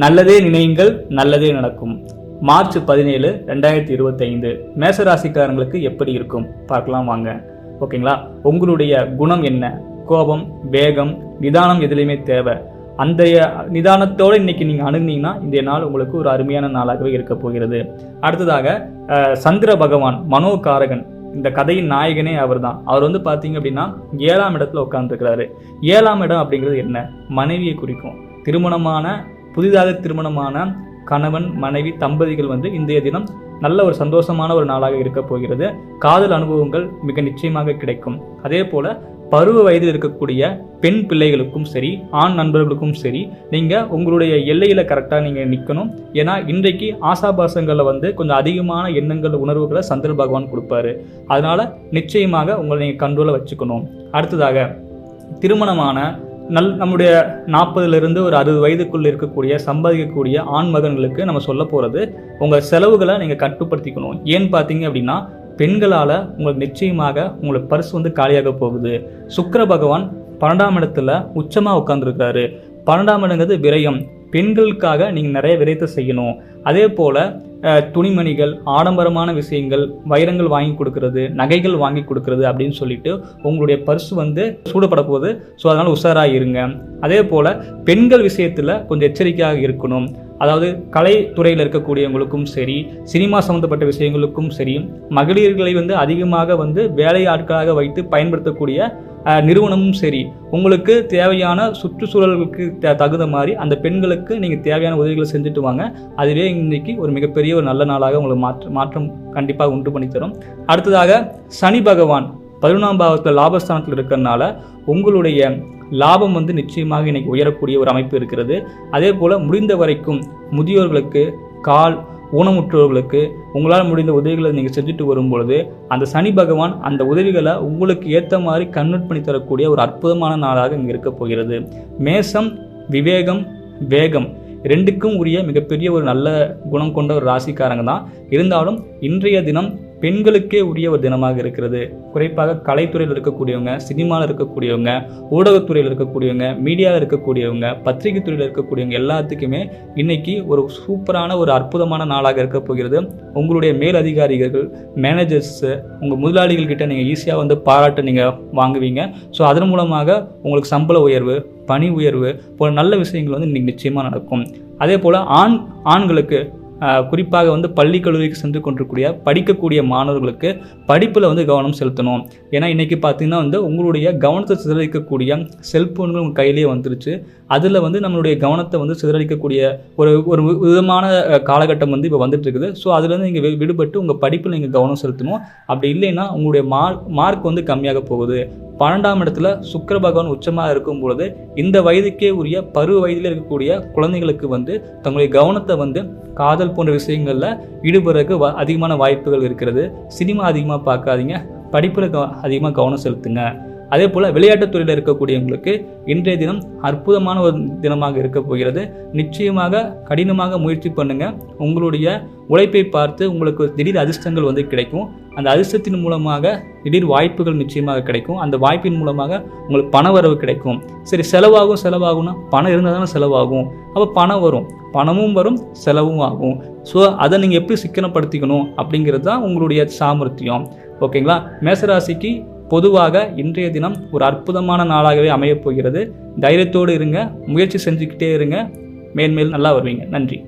நல்லதே நினையுங்கள் நல்லதே நடக்கும். மார்ச் பதினேழு ரெண்டாயிரத்தி இருபத்தைந்து. மேசராசிக்காரங்களுக்கு எப்படி இருக்கும்? பார்க்கலாம் வாங்க. ஓகேங்களா? உங்களுடைய குணம் என்ன? கோபம் வேகம் நிதானம் எதுலையுமே தேவை. அந்த நிதானத்தோடு இன்னைக்கு நீங்கள் அணுகுனீங்கன்னா இந்த நாள் உங்களுக்கு ஒரு அருமையான நாளாகவே இருக்க போகிறது. அடுத்ததாக சந்திர பகவான் மனோகாரகன். இந்த கதையின் நாயகனே அவர்தான். அவர் வந்து பார்த்தீங்க அப்படின்னா ஏழாம் இடத்துல உட்காந்துருக்கிறாரு ஏழாம் இடம் அப்படிங்கிறது என்ன? மனைவியை குறிக்கும். திருமணமான புதிதாக திருமணமான கணவன் மனைவி தம்பதிகள் வந்து இன்றைய தினம் நல்ல ஒரு சந்தோஷமான ஒரு நாளாக இருக்க போகிறது. காதல் அனுபவங்கள் மிக நிச்சயமாக கிடைக்கும். அதே போல பருவ வயதில் இருக்கக்கூடிய பெண் பிள்ளைகளுக்கும் சரி ஆண் நண்பர்களுக்கும் சரி நீங்கள் உங்களுடைய எல்லையில் கரெக்டாக நீங்கள் நிற்கணும் ஏன்னா இன்றைக்கு ஆசாபாசங்களில் வந்து கொஞ்சம் அதிகமான எண்ணங்கள் உணர்வுகளை சந்திர பகவான் கொடுப்பாரு. அதனால் நிச்சயமாக உங்களை நீங்கள் கண்ட்ரோலில் வச்சுக்கணும். அடுத்ததாக திருமணமான நல் நம்முடைய நாற்பதுலேருந்து ஒரு அறுபது வயதுக்குள்ளே இருக்கக்கூடிய சம்பாதிக்கக்கூடிய ஆண் மகன்களுக்கு நம்ம சொல்ல போகிறது உங்கள் செலவுகளை நீங்கள் கட்டுப்படுத்திக்கணும். ஏன்னு பார்த்தீங்க அப்படின்னா பெண்களால் உங்களுக்கு நிச்சயமாக உங்களுக்கு பர்ஸ் வந்து காலியாக போகுது. சுக்கர பகவான் பன்னெண்டாம் இடத்துல உச்சமாக உட்காந்துருக்காரு பன்னெண்டாம் இடங்கிறது விரயம். பெண்களுக்காக நீங்கள் நிறைய விரயத்தை செய்யணும். அதே போல் துணிமணிகள் ஆடம்பரமான விஷயங்கள் வைரங்கள் வாங்கி கொடுக்கறது நகைகள் வாங்கி கொடுக்கறது அப்படின்னு சொல்லிட்டு உங்களுடைய பர்ஸ் வந்து சூடப்பட போகுது. ஸோ அதனால் உஷாராக இருங்க. அதே போல் பெண்கள் விஷயத்தில் கொஞ்சம் எச்சரிக்கையாக இருக்கணும். அதாவது கலைத்துறையில் இருக்கக்கூடியவங்களுக்கும் சரி சினிமா சம்மந்தப்பட்ட விஷயங்களுக்கும் சரி மகளிர்களை வந்து அதிகமாக வந்து வேலை ஆட்களாக வைத்து பயன்படுத்தக்கூடிய நிறுவனமும் சரி உங்களுக்கு தேவையான சுற்றுச்சூழலுக்கு த- தகுந்த மாதிரி அந்த பெண்களுக்கு நீங்கள் தேவையான உதவிகளை செஞ்சுட்டு வாங்க. அதுவே இன்றைக்கி ஒரு மிகப்பெரிய ஒரு நல்ல நாளாக உங்களுக்கு மாற்ற மாற்றம் கண்டிப்பாக உண்டு பண்ணி தரும் அடுத்ததாக சனி பகவான். பதினொன்றாம் பாவத்தில் லாபஸ்தானத்தில் இருக்கிறதுனால உங்களுடைய லாபம் வந்து நிச்சயமாக இன்னைக்கு உயரக்கூடிய ஒரு அமைப்பு இருக்கிறது. அதே போல் முடிந்த வரைக்கும் முதியோர்களுக்கு கால் ஊனமுற்றோர்களுக்கு உங்களால் முடிந்த உதவிகளை நீங்கள் செஞ்சுட்டு வரும்பொழுது அந்த சனி பகவான் அந்த உதவிகளை உங்களுக்கு ஏற்ற மாதிரி கன்வெர்ட் பண்ணி தரக்கூடிய ஒரு அற்புதமான நாளாக இங்கே இருக்க போகிறது. மேசம் விவேகம் வேகம் ரெண்டுக்கும் உரிய மிகப்பெரிய ஒரு நல்ல குணம் கொண்ட ஒரு ராசிக்காரங்க தான். இருந்தாலும் இன்றைய தினம் பெண்களுக்கே உரிய ஒரு தினமாக இருக்கிறது. குறிப்பாக கலைத்துறையில் இருக்கக்கூடியவங்க சினிமாவில் இருக்கக்கூடியவங்க ஊடகத்துறையில் இருக்கக்கூடியவங்க மீடியாவில் இருக்கக்கூடியவங்க பத்திரிகை துறையில் இருக்கக்கூடியவங்க எல்லாத்துக்குமே இன்னைக்கு ஒரு சூப்பரான ஒரு அற்புதமான நாளாக இருக்க போகிறது. உங்களுடைய மேல் அதிகாரிகள் மேனேஜர்ஸு உங்கள் முதலாளிகள் கிட்ட நீங்கள் ஈஸியாக வந்து பாராட்டு நீங்கள் வாங்குவீங்க. ஸோ அதன் மூலமாக உங்களுக்கு சம்பள உயர்வு பணி உயர்வு போல நல்ல விஷயங்கள் வந்து இன்னைக்கு நிச்சயமாக நடக்கும். அதே போல் ஆண் ஆண்களுக்கு குறிப்பாக வந்து பள்ளி கல்லூரிக்கு சென்று கொண்டிருக்கூடிய படிக்கக்கூடிய மாணவர்களுக்கு படிப்பில் வந்து கவனம் செலுத்தணும். ஏன்னா இன்றைக்கி பார்த்தீங்கன்னா வந்து உங்களுடைய கவனத்தை சிதறடிக்கக்கூடிய செல்ஃபோன்கள் உங்கள் கையிலேயே வந்துருச்சு. அதில் வந்து நம்மளுடைய கவனத்தை வந்து சிதறடிக்கக்கூடிய ஒரு ஒரு விதமான காலகட்டம் வந்து இப்போ வந்துட்டு இருக்குது ஸோ அதுலேருந்து நீங்கள் விடுபட்டு உங்கள் படிப்பில் நீங்கள் கவனம் செலுத்தணும். அப்படி இல்லைன்னா உங்களுடைய மார்க் மார்க் வந்து கம்மியாக போகுது. பன்னெண்டாம் இடத்துல சுக்கர பகவான் உச்சமாக இருக்கும் பொழுது இந்த வயதுக்கே உரிய பருவ வயதில் இருக்கக்கூடிய குழந்தைகளுக்கு வந்து தங்களுடைய கவனத்தை வந்து காதல் போன்ற விஷயங்களில் ஈடுபடுறதுக்கு வ- அதிகமான வாய்ப்புகள் இருக்கிறது. சினிமா அதிகமாக பார்க்காதீங்க. படிப்பில் க அதிகமாக கவனம் செலுத்துங்க. அதே போல் விளையாட்டுத் துறையில் இருக்கக்கூடியவங்களுக்கு இன்றைய தினம் அற்புதமான ஒரு தினமாக இருக்க போகிறது. நிச்சயமாக கடினமாக முயற்சி பண்ணுங்க. உங்களுடைய உழைப்பை பார்த்து உங்களுக்கு திடீர் அதிர்ஷ்டங்கள் வந்து கிடைக்கும். அந்த அதிர்ஷ்டத்தின் மூலமாக திடீர் வாய்ப்புகள் நிச்சயமாக கிடைக்கும். அந்த வாய்ப்பின் மூலமாக உங்களுக்கு பண வரவு கிடைக்கும். சரி செலவாகும் செலவாகும்னா பணம் இருந்தால் தானே செலவாகும். அப்போ பணம் வரும். பணமும் வரும் செலவும் ஆகும். ஸோ அதை நீங்கள் எப்படி சிக்கனப்படுத்திக்கணும் அப்படிங்கிறது தான் உங்களுடைய சாமர்த்தியம். ஓகேங்களா? மேசராசிக்கு பொதுவாக இன்றைய தினம் ஒரு அற்புதமான நாளாகவே அமையப் போகிறது. தைரியத்தோடு இருங்க முயற்சி செஞ்சுக்கிட்டே இருங்க. மேன்மேல் நல்லா வருவீங்க. நன்றி.